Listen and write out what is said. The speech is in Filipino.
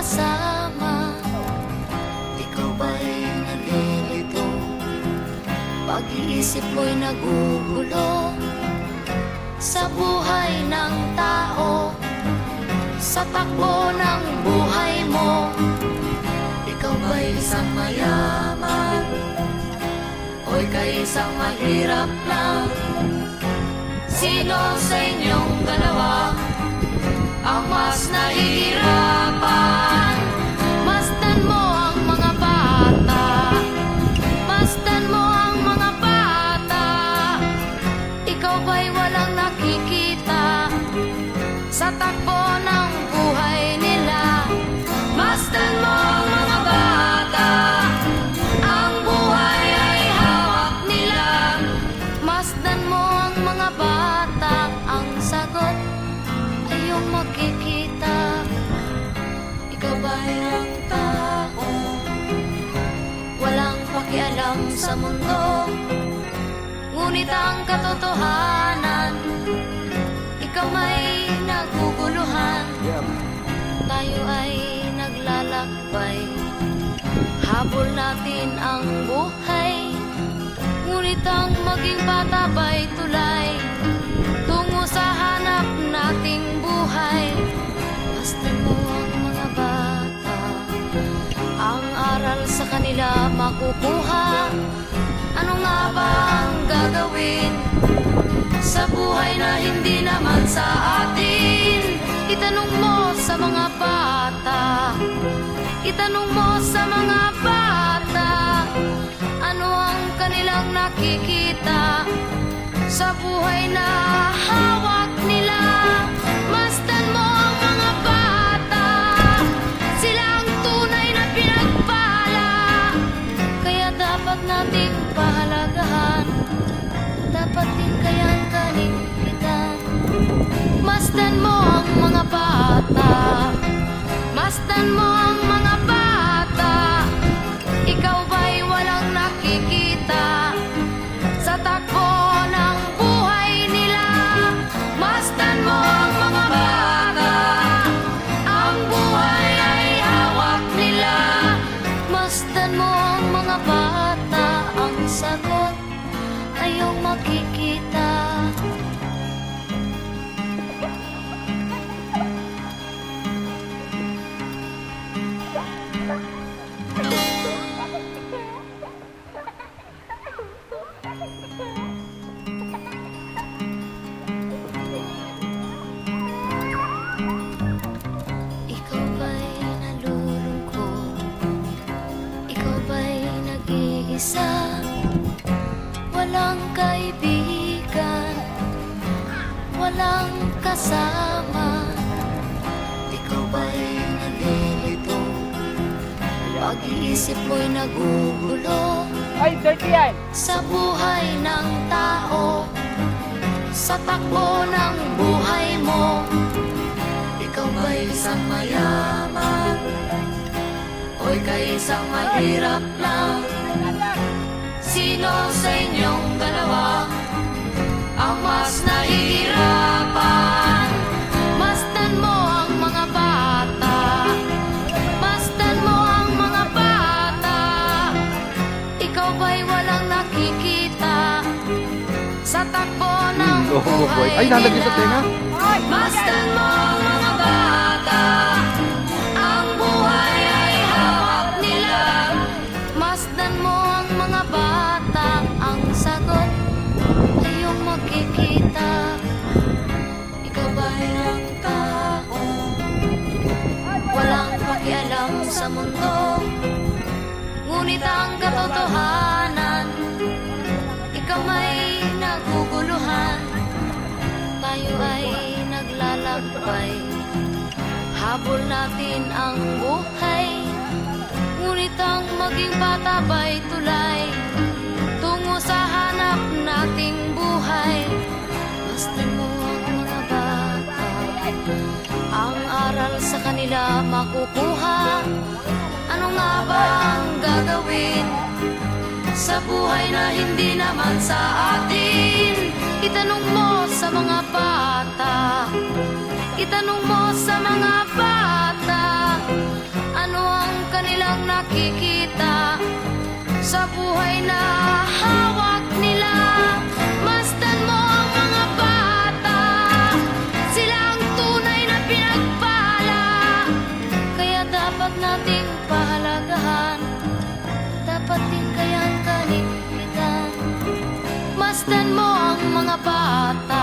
kasama. Ikaw ba'y nalilito? Pag-iisip mo'y nagugulo Sa buhay ng tao Sa takbo ng buhay mo. Ikaw ba'y isang mayaman? O ika'y isang mahirap lang Sino sa inyong dalawa ang mas nahihirapan? Ikaw ba'y ang tao. Walang pakialam sa mundo Ngunit ang katotohanan Ikaw may naguguluhan. Tayo ay naglalakbay. Habol natin ang buhay Ngunit ang maging bata ba'y tulay makukuha? Ano nga ba ang gagawin Sa buhay na hindi naman sa atin? Itanong mo sa mga bata. Itanong mo sa mga bata Ano ang kanilang nakikita Sa buhay na hawak Dapat din kayang kalimitan Masdan mo ang mga bata. Masdan mo ang Walang kaibigan. Walang kasama. Ikaw ba'y nalilito? Pag-iisip mo'y nagugulo. Ay, dirty yan! sa buhay ng tao. Sa takbo ng buhay mo. Ikaw ba'y isang mayaman? O ika'y isang mahirap lang Sino sa inyong dalawa Ang mas nahihirapan Masdan mo ang mga bata Masdan mo ang mga bata ikaw ba'y walang nakikita Sa takbo ng buhay. Ay, nalagyan sa tenga. Sa mundo. Ngunit ang katotohanan Ikaw may naguguluhan. Tayo ay naglalakbay. Habol natin ang buhay. Ngunit ang maging bata ba'y tulay? Tungo sa hanap nating buhay. Basta mo ang mga bata. Ang aral sa kanila makukuha sa buhay na hindi naman sa atin. Itanong mo sa mga bata. Itanong mo sa mga bata Ano ang kanilang nakikita Sa buhay na Masdan mo ang mga bata